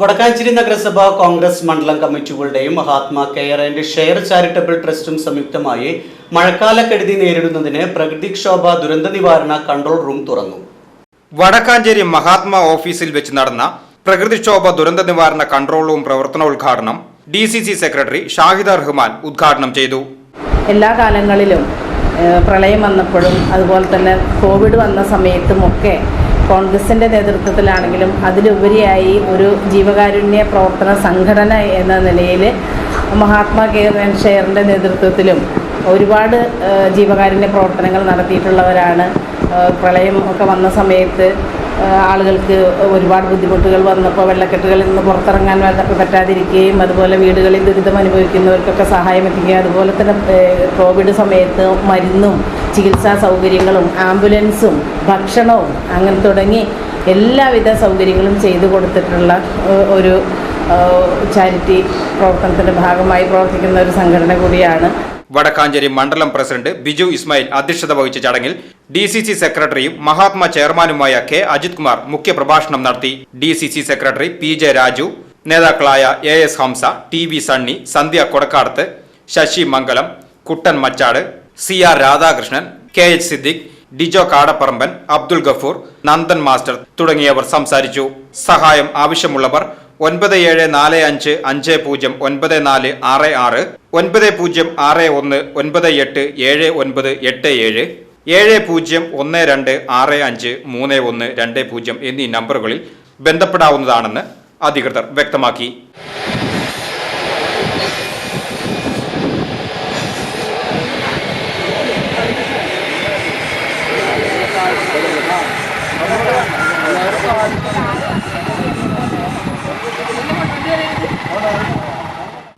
Vadakkanchery നഗരസഭ കോൺഗ്രസ് മണ്ഡലം കമ്മിറ്റികളുടെയും Mahatma care and share charitable ട്രസ്റ്റും സംയുക്തമായി മഴക്കാല കെടുതി നേരിടുന്നതിന് പ്രകൃതിക്ഷോഭ ദുരന്ത നിവാരണ കൺട്രോൾ റൂം തുറന്നു. വടക്കാഞ്ചേരി മഹാത്മാ ഓഫീസിൽ വെച്ച് നടന്ന പ്രകൃതിക്ഷോഭ ദുരന്ത നിവാരണ control room പ്രവർത്തനോദ്ഘാടനം D C C secretary Shahida Rahman ഉദ്ഘാടനം ചെയ്തു. എല്ലാ കാലങ്ങളിലും പ്രളയം വന്നപ്പോഴും അതുപോലെ തന്നെ കോവിഡ് വന്ന സമയത്തുമൊക്കെ കോൺഗ്രസിന്റെ നേതൃത്വത്തിലാണെങ്കിലും അതിലുപരിയായി ഒരു ജീവകാരുണ്യ പ്രവർത്തന സംഘടന എന്ന നിലയിൽ മഹാത്മാ കെയർ ഷെയറിന്റെ നേതൃത്വത്തിലും ഒരുപാട് ജീവകാരുണ്യ പ്രവർത്തനങ്ങൾ നടത്തിയിട്ടുള്ളവരാണ്. പ്രളയം ഒക്കെ വന്ന സമയത്ത് ആളുകൾക്ക് ഒരുപാട് ബുദ്ധിമുട്ടുകൾ വന്നപ്പോൾ വെള്ളക്കെട്ടുകളിൽ നിന്ന് പുറത്തിറങ്ങാൻ പറ്റാതിരിക്കുകയും അതുപോലെ വീടുകളിൽ ദുരിതം അനുഭവിക്കുന്നവർക്കൊക്കെ സഹായം എത്തിക്കുകയും അതുപോലെ തന്നെ കോവിഡ് സമയത്ത് മരുന്നും ചികിത്സാ സൗകര്യങ്ങളും ആംബുലൻസും ഭക്ഷണവും അങ്ങനെ തുടങ്ങി എല്ലാവിധ സൗകര്യങ്ങളും ചെയ്തു കൊടുത്തിട്ടുള്ള ഒരു ചാരിറ്റി പ്രവർത്തനത്തിന്റെ ഭാഗമായി പ്രവർത്തിക്കുന്ന ഒരു സംഘടന കൂടിയാണ്. വടക്കാഞ്ചേരി മണ്ഡലം പ്രസിഡന്റ് ബിജു ഇസ്മായിൽ അധ്യക്ഷത വഹിച്ച ചടങ്ങിൽ ഡി സി സി സെക്രട്ടറിയും മഹാത്മാ ചെയർമാനുമായ കെ അജിത് കുമാർ മുഖ്യപ്രഭാഷണം നടത്തി. D C C secretary P J Raju നേതാക്കളായ A S Hamsa T V Sunny Sandhya Kodakkadath Sasi Mangalam Kuttan Machad C R Radhakrishnan K H Siddique Dijo Kadapparamban Abdul Gafoor Nandan master തുടങ്ങിയവർ സംസാരിച്ചു. സഹായം ആവശ്യമുള്ളവർ ഒൻപത് ഏഴ് നാല് അഞ്ച് അഞ്ച് പൂജ്യം ഒൻപത് നാല് ആറ് ആറ് ഒൻപത് പൂജ്യം ആറ് ഒന്ന് ഒൻപത് എട്ട് ഏഴ് ഒൻപത് എട്ട് ഏഴ് ഏഴ് പൂജ്യം ഒന്ന് രണ്ട് ആറ് അഞ്ച് മൂന്ന് ഒന്ന് രണ്ട് പൂജ്യം എന്നീ നമ്പറുകളിൽ ബന്ധപ്പെടാവുന്നതാണെന്ന് അധികൃതർ വ്യക്തമാക്കി. Thank C